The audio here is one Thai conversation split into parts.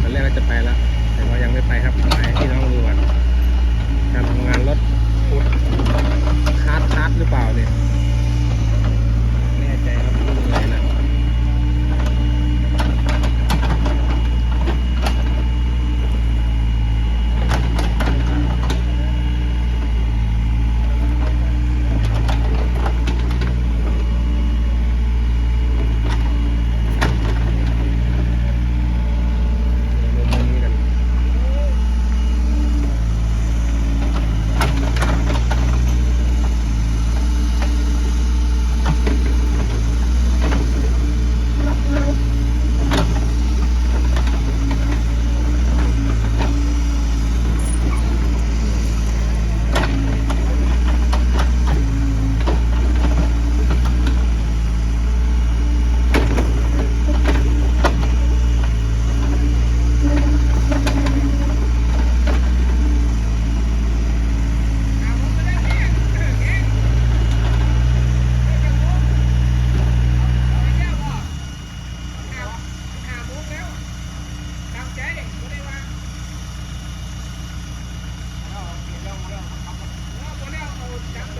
ตอนแรกเราจะไปแล้ว แต่ว่ายังไม่ไปครับถ่ายพี่น้องดูก่อนการทำงานรถ เ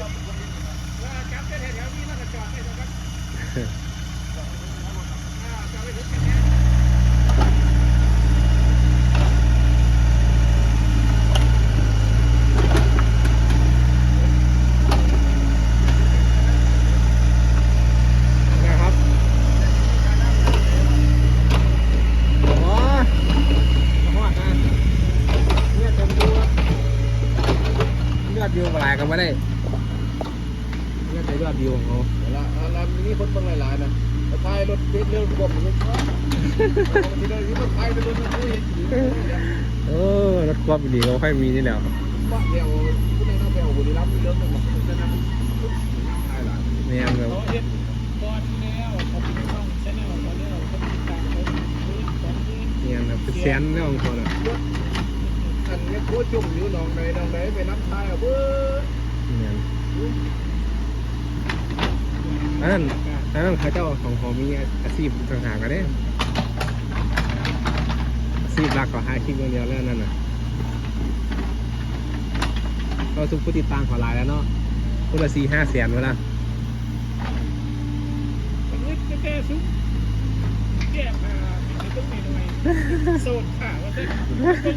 ลือดเต็มตัวเลือดวิวหลายกันไม่ได้เลือด ในเลือดวิวของเขาเวลาเรามีคนบางหลายๆนะแล้วท้ายรถเจ็ดเร็วกว่าผมเลยที่ได้รถไฟไปรถมันเห็นอยู่เออรถควบดีเขาค่อยมีนี่แหละบ้านเดียวผู้ใดต้องไปเอาบุรีรัมย์เรื่องมันบอกจะนั่งท้ายหลังเนี่ยแบบเขาเห็นบอลแล้วเขาเป็นช่องชแนลเขาเรียกเขาติดตามเขาพื้นของพื้นเนี่ยแบบเป็นแสนเรื่องของเขาน่ะอันนี้โคจุ่มอยู่หนองใดหนองใดไปน้ำท้ายอะเบ้อเนี่ย อันนั้นอันนั้นเขาเจ้าของเขามีอาชีพต่างหากกันเด้อาชีพหลักก็หาคลิปอย่างเดียวแล้วนั่นน่ะก็ทุกผู้ติดตามเขอหลายแล้วเนาะคนละสี่ห้าแสนเวลามันนึกจะแก้ซุปแก้มาไม่ต้องมีหน่อยโซนข่าวว่าจะ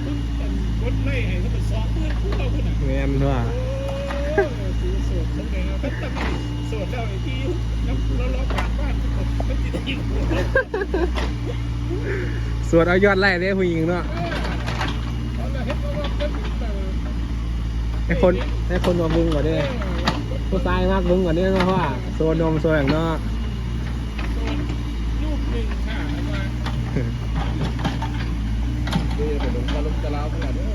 ต้องต้องกดไล่ให้เขาเป็นสองเพื่อนคู่เราคุณอะแม่นว่าโอ้คือโสดสมัยเราตั้งแต่โสดแล้วไอ้ที่ สวนเอายอดไล่ได้ผู้หญิงเนาะให้คนให้คนมาบึงก่อนเด้อผู้ชายมากบึงก่อนเด้อเนาะเพราะว่าโซนนมโซนอย่างเนาะเดี๋ยวไปลงกะลงกะลาวขนาดนี้